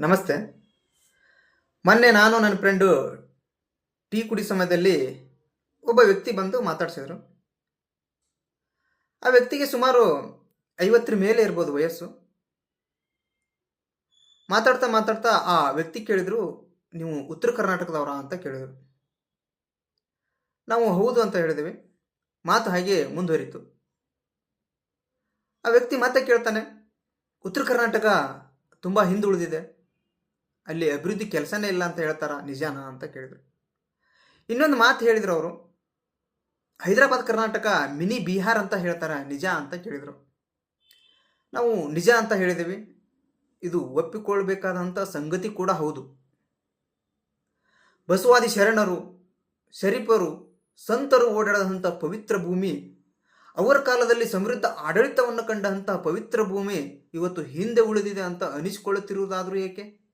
ನಮಸ್ತೆ. ಮೊನ್ನೆ ನಾನು ನನ್ನ ಫ್ರೆಂಡು ಟೀ ಕುಡಿ ಸಮಯದಲ್ಲಿ ಒಬ್ಬ ವ್ಯಕ್ತಿ ಬಂದು ಮಾತಾಡ್ಸಿದ್ರು. ಆ ವ್ಯಕ್ತಿಗೆ ಸುಮಾರು ಐವತ್ತರ ಮೇಲೆ ಇರ್ಬೋದು ವಯಸ್ಸು. ಮಾತಾಡ್ತಾ ಮಾತಾಡ್ತಾ ಆ ವ್ಯಕ್ತಿ ಕೇಳಿದ್ರು, ನೀವು ಉತ್ತರ ಕರ್ನಾಟಕದವರ? ಅಂತ ಕೇಳಿದರು. ನಾವು ಹೌದು ಅಂತ ಹೇಳಿದ್ವಿ. ಮಾತು ಹಾಗೆ ಮುಂದುವರಿತು. ಆ ವ್ಯಕ್ತಿ ಮತ್ತೆ ಕೇಳ್ತಾನೆ, ಉತ್ತರ ಕರ್ನಾಟಕ ತುಂಬ ಹಿಂದುಳಿದಿದೆ. ಅಲ್ಲಿ ಅಭಿವೃದ್ಧಿ ಕೆಲಸನೇ ಇಲ್ಲ ಅಂತ ಹೇಳ್ತಾರ? ನಿಜಾನ ಅಂತ ಕೇಳಿದರು. ಇನ್ನೊಂದು ಮಾತು ಹೇಳಿದ್ರು ಅವರು. ಹೈದರಾಬಾದ್ ಕರ್ನಾಟಕ ಮಿನಿ ಬಿಹಾರ್ ಅಂತ ಹೇಳ್ತಾರ? ನಿಜ ಅಂತ ಕೇಳಿದರು. ನಾವು ನಿಜ ಅಂತ ಹೇಳಿದ್ದೀವಿ ಇದು ಒಪ್ಪಿಕೊಳ್ಬೇಕಾದಂಥ ಸಂಗತಿ ಕೂಡ ಹೌದು. ಬಸವಾದಿ ಶರಣರು, ಶರೀಫರು, ಸಂತರು ಓಡಾಡದಂಥ ಪವಿತ್ರ ಭೂಮಿ, ಅವರ ಕಾಲದಲ್ಲಿ ಸಮೃದ್ಧ ಆಡಳಿತವನ್ನು ಕಂಡಂತಹ ಪವಿತ್ರ ಭೂಮಿ ಇವತ್ತು ಹಿಂದೆ ಉಳಿದಿದೆ ಅಂತ ಅನಿಸಿಕೊಳ್ಳುತ್ತಿರುವುದಾದರೂ ಏಕೆ?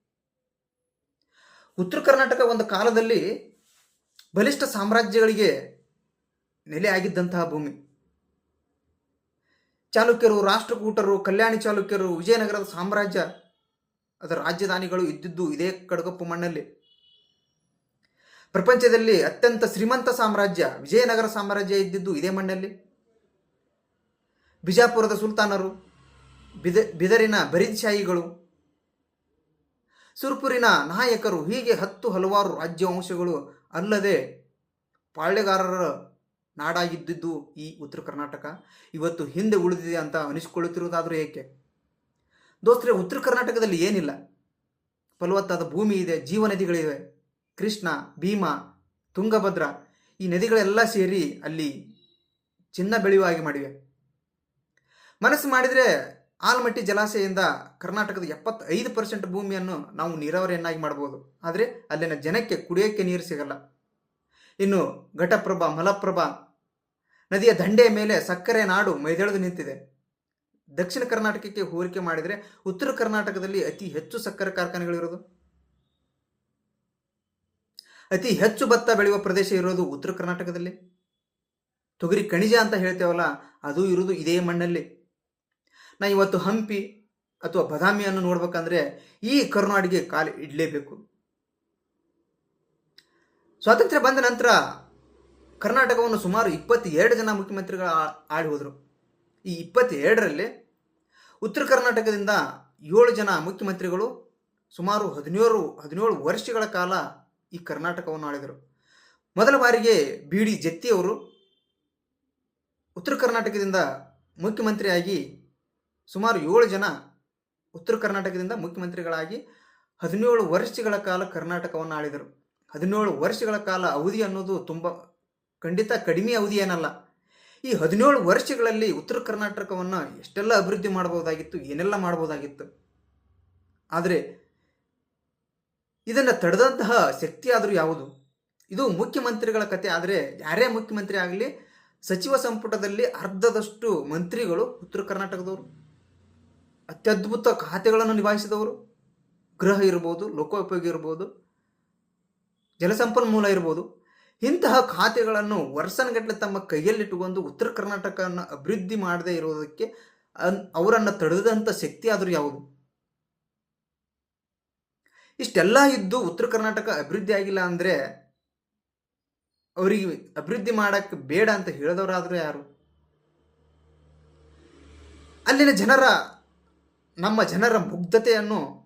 ಉತ್ತರ ಕರ್ನಾಟಕ ಒಂದು ಕಾಲದಲ್ಲಿ ಬಲಿಷ್ಠ ಸಾಮ್ರಾಜ್ಯಗಳಿಗೆ ನೆಲೆ ಆಗಿದ್ದಂತಹ ಭೂಮಿ. ಚಾಲುಕ್ಯರು, ರಾಷ್ಟ್ರಕೂಟರು, ಕಲ್ಯಾಣಿ ಚಾಲುಕ್ಯರು, ವಿಜಯನಗರದ ಸಾಮ್ರಾಜ್ಯ, ಅದರ ರಾಜಧಾನಿಗಳು ಇದ್ದಿದ್ದು ಇದೇ ಕಡಗಪ್ಪು ಮಣ್ಣಲ್ಲಿ. ಪ್ರಪಂಚದಲ್ಲಿ ಅತ್ಯಂತ ಶ್ರೀಮಂತ ಸಾಮ್ರಾಜ್ಯ, ವಿಜಯನಗರ ಸಾಮ್ರಾಜ್ಯ ಇದ್ದಿದ್ದು ಇದೇ ಮಣ್ಣಲ್ಲಿ. ಬಿಜಾಪುರದ ಸುಲ್ತಾನರು, ಬಿದ, ಬಿದರಿನ ಬರಿದ್ಶಾಹಿಗಳು ಸುರ್ಪುರಿನ ನಾಯಕರು ಹೀಗೆ ಹತ್ತು ಹಲವಾರು ರಾಜ್ಯವಂಶಗಳು ಅಲ್ಲದೆ ಪಾಳ್ಯಗಾರರ ನಾಡಾಗಿದ್ದಿದ್ದು ಈ ಉತ್ತರ ಕರ್ನಾಟಕ. ಇವತ್ತು ಹಿಂದೆ ಉಳಿದಿದೆ ಅಂತ ಅನಿಸಿಕೊಳ್ಳುತ್ತಿರುವುದಾದರೂ ಏಕೆ? ದೋಸ್ತರೆ, ಉತ್ತರ ಕರ್ನಾಟಕದಲ್ಲಿ ಏನಿಲ್ಲ. ಫಲವತ್ತಾದ ಭೂಮಿ ಇದೆ ಜೀವ ನದಿಗಳಿವೆ ಕೃಷ್ಣ, ಭೀಮಾ, ತುಂಗಭದ್ರ ಈ ನದಿಗಳೆಲ್ಲ ಸೇರಿ ಅಲ್ಲಿ ಚಿನ್ನ ಬೆಳೆಯುವ ಹಾಗೆ ಮಾಡಿವೆ. ಮನಸ್ಸು ಮಾಡಿದರೆ ಆಲ್ಮಟ್ಟಿ ಜಲಾಶಯದಿಂದ ಕರ್ನಾಟಕದ ಎಪ್ಪತ್ತೈದು ಪರ್ಸೆಂಟ್ ಭೂಮಿಯನ್ನು ನಾವು ನೀರಾವರಿಯನ್ನಾಗಿ ಮಾಡ್ಬೋದು ಆದರೆ ಅಲ್ಲಿನ ಜನಕ್ಕೆ ಕುಡಿಯೋಕ್ಕೆ ನೀರು ಸಿಗಲ್ಲ. ಇನ್ನು ಘಟಪ್ರಭಾ, ಮಲಪ್ರಭಾ, ನದಿಯ ದಂಡೆಯ ಮೇಲೆ ಸಕ್ಕರೆ ನಾಡು ಮೈದೆಳೆದು ನಿಂತಿದೆ. ದಕ್ಷಿಣ ಕರ್ನಾಟಕಕ್ಕೆ ಹೋಲಿಕೆ ಮಾಡಿದರೆ ಉತ್ತರ ಕರ್ನಾಟಕದಲ್ಲಿ ಅತಿ ಹೆಚ್ಚು ಸಕ್ಕರೆ ಕಾರ್ಖಾನೆಗಳಿರೋದು ಅತಿ ಹೆಚ್ಚು ಭತ್ತ ಬೆಳೆಯುವ ಪ್ರದೇಶ ಇರೋದು ಉತ್ತರ ಕರ್ನಾಟಕದಲ್ಲಿ? ತೊಗರಿ ಖಣಿಜ ಅಂತ ಹೇಳ್ತೇವಲ್ಲ, ಅದು ಇರೋದು ಇದೇ ಮಣ್ಣಲ್ಲಿ. ನಾ ಇವತ್ತು ಹಂಪಿ ಅಥವಾ ಬದಾಮಿಯನ್ನು ನೋಡ್ಬೇಕಂದ್ರೆ ಈ ಕರುನಾಡಿಗೆ ಕಾಲು ಇಡಲೇಬೇಕು. ಸ್ವಾತಂತ್ರ್ಯ ಬಂದ ನಂತರ ಕರ್ನಾಟಕವನ್ನು ಸುಮಾರು ಇಪ್ಪತ್ತೆರಡು ಜನ ಮುಖ್ಯಮಂತ್ರಿಗಳು ಆ- ಆಳಿ ಹೋದರು. ಈ ಇಪ್ಪತ್ತೆರಡರಲ್ಲಿ ಉತ್ತರ ಕರ್ನಾಟಕದಿಂದ ಏಳು ಜನ ಮುಖ್ಯಮಂತ್ರಿಗಳು ಸುಮಾರು ಹದಿನೇಳು ಹದಿನೇಳು ವರ್ಷಗಳ ಕಾಲ ಈ ಕರ್ನಾಟಕವನ್ನು ಆಳಿದರು. ಮೊದಲ ಬಾರಿಗೆ ಬಿ ಡಿ ಜತ್ತಿಯವರು ಉತ್ತರ ಕರ್ನಾಟಕದಿಂದ ಮುಖ್ಯಮಂತ್ರಿಯಾಗಿ ಸುಮಾರು ಏಳು ಜನ ಉತ್ತರ ಕರ್ನಾಟಕದಿಂದ ಮುಖ್ಯಮಂತ್ರಿಗಳಾಗಿ ಹದಿನೇಳು ವರ್ಷಗಳ ಕಾಲ ಕರ್ನಾಟಕವನ್ನು ಆಳಿದರು. ಹದಿನೇಳು ವರ್ಷಗಳ ಕಾಲ ಅವಧಿ ಅನ್ನೋದು ತುಂಬ ಖಂಡಿತ ಕಡಿಮೆ ಅವಧಿ ಏನಲ್ಲ. ಈ ಹದಿನೇಳು ವರ್ಷಗಳಲ್ಲಿ ಉತ್ತರ ಕರ್ನಾಟಕವನ್ನು ಎಷ್ಟೆಲ್ಲ ಅಭಿವೃದ್ಧಿ ಮಾಡಬಹುದಾಗಿತ್ತು, ಏನೆಲ್ಲ ಮಾಡಬಹುದಾಗಿತ್ತು? ಆದರೆ ಇದನ್ನು ತಡೆದಂತಹ ಶಕ್ತಿ ಆದರೂ ಯಾವುದು? ಇದು ಮುಖ್ಯಮಂತ್ರಿಗಳ ಕತೆ. ಆದರೆ ಯಾರೇ ಮುಖ್ಯಮಂತ್ರಿ ಆಗಲಿ, ಸಚಿವ ಸಂಪುಟದಲ್ಲಿ ಅರ್ಧದಷ್ಟು ಮಂತ್ರಿಗಳು ಉತ್ತರ ಕರ್ನಾಟಕದವರು. ಅತ್ಯದ್ಭುತ ಖಾತೆಗಳನ್ನು ನಿಭಾಯಿಸಿದವರು. ಗೃಹ ಇರ್ಬೋದು, ಲೋಕೋಪಯೋಗಿ ಇರ್ಬೋದು, ಜಲಸಂಪನ್ಮೂಲ ಇರ್ಬೋದು. ಇಂತಹ ಖಾತೆಗಳನ್ನು ವರ್ಷನಗಟ್ಟಲೆ ತಮ್ಮ ಕೈಯಲ್ಲಿಟ್ಟುಕೊಂಡು ಉತ್ತರ ಕರ್ನಾಟಕವನ್ನು ಅಭಿವೃದ್ಧಿ ಮಾಡದೇ ಇರೋದಕ್ಕೆ ಅವರನ್ನು ತಡೆದಂಥ ಶಕ್ತಿ ಆದರೂ ಯಾವುದು? ಇಷ್ಟೆಲ್ಲ ಇದ್ದು ಉತ್ತರ ಕರ್ನಾಟಕ ಅಭಿವೃದ್ಧಿ ಆಗಿಲ್ಲ ಅಂದರೆ ಅವರಿಗೆ ಅಭಿವೃದ್ಧಿ ಮಾಡೋಕ್ಕೆ ಬೇಡ ಅಂತ ಹೇಳಿದವರಾದರೂ ಯಾರು? ಅಲ್ಲಿನ ಜನರ ನಮ್ಮ ಜನರ ಮುಗ್ಧತೆಯನ್ನು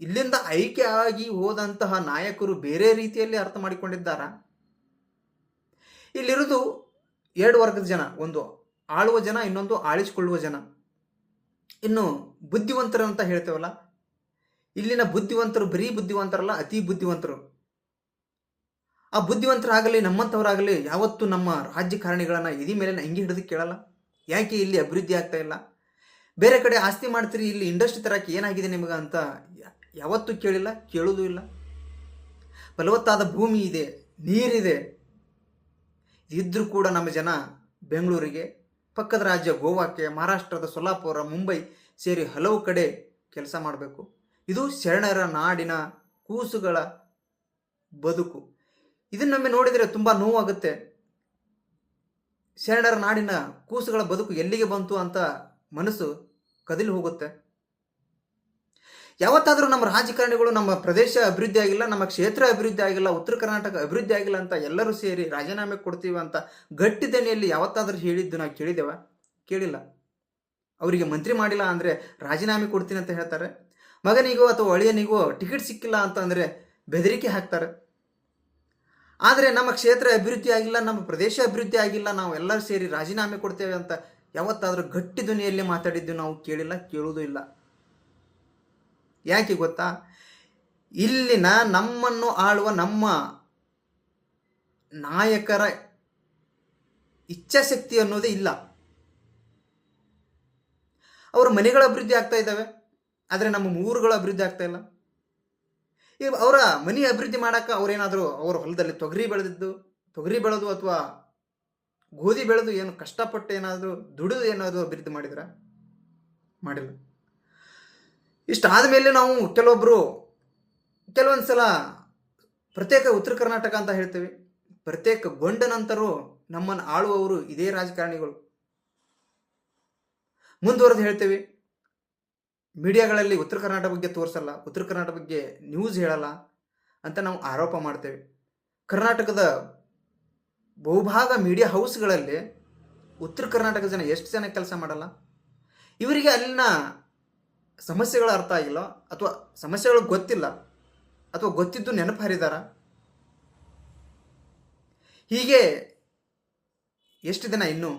ಇಲ್ಲಿಂದ ಆಯ್ಕೆ ಆಗಿ ಹೋದಂತಹ ನಾಯಕರು ಬೇರೆ ರೀತಿಯಲ್ಲಿ ಅರ್ಥ ಮಾಡಿಕೊಂಡಿದ್ದಾರಾ? ಇಲ್ಲಿರುವುದು ಎರಡು ವರ್ಗದ ಜನ, ಒಂದು ಆಳುವ ಜನ, ಇನ್ನೊಂದು ಆಳಿಸಿಕೊಳ್ಳುವ ಜನ. ಇನ್ನು ಬುದ್ಧಿವಂತರು ಅಂತ ಹೇಳ್ತೇವಲ್ಲ? ಇಲ್ಲಿನ ಬುದ್ಧಿವಂತರು ಬರೀ ಬುದ್ಧಿವಂತರಲ್ಲ, ಅತಿ ಬುದ್ಧಿವಂತರು. ಆ ಬುದ್ಧಿವಂತರಾಗಲಿ, ನಮ್ಮಂಥವರಾಗಲಿ ಯಾವತ್ತೂ ನಮ್ಮ ರಾಜಕಾರಣಿಗಳನ್ನು ಎದಿ ಮೇಲೆ ಹಂಗೆ ಹಿಡಿದು ಕೇಳಲ್ಲ? ಯಾಕೆ ಇಲ್ಲಿ ಅಭಿವೃದ್ಧಿ ಆಗ್ತಾ ಇಲ್ಲ? ಬೇರೆ ಕಡೆ ಆಸ್ತಿ ಮಾಡ್ತೀರಿ, ಇಲ್ಲಿ ಇಂಡಸ್ಟ್ರಿ ತರಕ್ಕೆ ಏನಾಗಿದೆ ನಿಮಗೆ ಅಂತ ಯಾವತ್ತೂ ಕೇಳಿಲ್ಲ ಕೇಳೋದು ಇಲ್ಲ. ಫಲವತ್ತಾದ ಭೂಮಿ ಇದೆ, ನೀರಿದೆ. ಇದ್ದರೂ ಕೂಡ ನಮ್ಮ ಜನ ಬೆಂಗಳೂರಿಗೆ, ಪಕ್ಕದ ರಾಜ್ಯ ಗೋವಾಕ್ಕೆ, ಮಹಾರಾಷ್ಟ್ರದ ಸೊಲ್ಲಾಪುರ, ಮುಂಬೈ ಸೇರಿ ಹಲವು ಕಡೆ ಕೆಲಸ ಮಾಡಬೇಕು. ಇದು ಶರಣರ ನಾಡಿನ ಕೂಸುಗಳ ಬದುಕು. ಇದನ್ನೊಮ್ಮೆ ನೋಡಿದರೆ ತುಂಬ ನೋವಾಗುತ್ತೆ. ಶರಣರ ನಾಡಿನ ಕೂಸುಗಳ ಬದುಕು ಎಲ್ಲಿಗೆ ಬಂತು ಅಂತ ಮನಸ್ಸು ಕದಿಲಿ ಹೋಗುತ್ತೆ. ಯಾವತ್ತಾದರೂ ನಮ್ಮ ರಾಜಕಾರಣಿಗಳು ನಮ್ಮ ಪ್ರದೇಶ ಅಭಿವೃದ್ಧಿ ಆಗಿಲ್ಲ, ನಮ್ಮ ಕ್ಷೇತ್ರ ಅಭಿವೃದ್ಧಿ ಆಗಿಲ್ಲ, ಉತ್ತರ ಕರ್ನಾಟಕ ಅಭಿವೃದ್ಧಿ ಆಗಿಲ್ಲ ಅಂತ ಎಲ್ಲರೂ ಸೇರಿ ರಾಜೀನಾಮೆ ಕೊಡ್ತೀವಿ ಅಂತ ಗಟ್ಟಿ ದನಿಯಲ್ಲಿ ಯಾವತ್ತಾದರೂ ಹೇಳಿದ್ದು ನಾವು ಕೇಳಿದ್ದೇವ? ಕೇಳಿಲ್ಲ. ಅವರಿಗೆ ಮಂತ್ರಿ ಮಾಡಿಲ್ಲ ಅಂದರೆ ರಾಜೀನಾಮೆ ಕೊಡ್ತೀನಿ ಅಂತ ಹೇಳ್ತಾರೆ. ಮಗನಿಗೋ ಅಥವಾ ಒಳೆಯನಿಗೋ ಟಿಕೆಟ್ ಸಿಕ್ಕಿಲ್ಲ ಅಂತ ಅಂದರೆ ಬೆದರಿಕೆ ಹಾಕ್ತಾರೆ. ಆದರೆ ನಮ್ಮ ಕ್ಷೇತ್ರ ಅಭಿವೃದ್ಧಿ ಆಗಿಲ್ಲ, ನಮ್ಮ ಪ್ರದೇಶ ಅಭಿವೃದ್ಧಿ ಆಗಿಲ್ಲ, ನಾವು ಎಲ್ಲರೂ ಸೇರಿ ರಾಜೀನಾಮೆ ಕೊಡ್ತೇವೆ ಅಂತ ಯಾವತ್ತಾದರೂ ಗಟ್ಟಿ ಧ್ವನಿಯಲ್ಲಿ ಮಾತಾಡಿದ್ದು ನಾವು ಕೇಳಿಲ್ಲ, ಕೇಳುವುದೂ ಇಲ್ಲ. ಯಾಕೆ ಗೊತ್ತಾ? ಇಲ್ಲಿನ ನಮ್ಮನ್ನು ಆಳುವ ನಮ್ಮ ನಾಯಕರ ಇಚ್ಛಾಶಕ್ತಿ ಅನ್ನೋದೇ ಇಲ್ಲ. ಅವರ ಮನೆಗಳ ಅಭಿವೃದ್ಧಿ ಆಗ್ತಾ ಇದ್ದಾವೆ, ಆದರೆ ನಮ್ಮ ಊರುಗಳ ಅಭಿವೃದ್ಧಿ ಆಗ್ತಾ ಇಲ್ಲ. ಅವರ ಮನೆ ಅಭಿವೃದ್ಧಿ ಮಾಡೋಕ್ಕೆ ಅವರೇನಾದರೂ ಅವ್ರ ಹೊಲದಲ್ಲಿ ತೊಗರಿ ಬೆಳೆದಿದ್ದು, ತೊಗರಿ ಬೆಳೆದು ಅಥವಾ ಗೋಧಿ ಬೆಳೆದು ಏನು ಕಷ್ಟಪಟ್ಟು ಏನಾದರೂ ದುಡಿದು ಏನಾದರೂ ಅಭಿವೃದ್ಧಿ ಮಾಡಿದ್ರ? ಮಾಡಿಲ್ಲ. ಇಷ್ಟಾದ ಮೇಲೆ ನಾವು ಕೆಲವೊಬ್ಬರು ಕೆಲವೊಂದು ಸಲ ಪ್ರತ್ಯೇಕ ಉತ್ತರ ಕರ್ನಾಟಕ ಅಂತ ಹೇಳ್ತೇವೆ. ಪ್ರತ್ಯೇಕ ಗೊಂಡ ನಂತರೂ ನಮ್ಮನ್ನು ಆಳುವವರು ಇದೇ ರಾಜಕಾರಣಿಗಳು. ಮುಂದುವರೆದು ಹೇಳ್ತೇವೆ. ಮೀಡಿಯಾಗಳಲ್ಲಿ ಉತ್ತರ ಕರ್ನಾಟಕ ಬಗ್ಗೆ ತೋರಿಸಲ್ಲ, ಉತ್ತರ ಕರ್ನಾಟಕ ಬಗ್ಗೆ ನ್ಯೂಸ್ ಹೇಳಲ್ಲ ಅಂತ ನಾವು ಆರೋಪ ಮಾಡ್ತೇವೆ. ಕರ್ನಾಟಕದ ಬಹುಭಾಗ ಮೀಡಿಯಾ ಹೌಸ್ಗಳಲ್ಲಿ ಉತ್ತರ ಕರ್ನಾಟಕ ಜನ ಎಷ್ಟು ಜನ ಕೆಲಸ ಮಾಡಲ್ಲ? ಇವರಿಗೆ ಅಲ್ಲಿನ ಸಮಸ್ಯೆಗಳು ಅರ್ಥ ಆಗಿಲ್ಲ, ಅಥವಾ ಸಮಸ್ಯೆಗಳು ಗೊತ್ತಿಲ್ಲ, ಅಥವಾ ಗೊತ್ತಿದ್ದು ನೆನಪು ಹರಿದಾರ? ಹೀಗೆ ಎಷ್ಟು ದಿನ ಇನ್ನು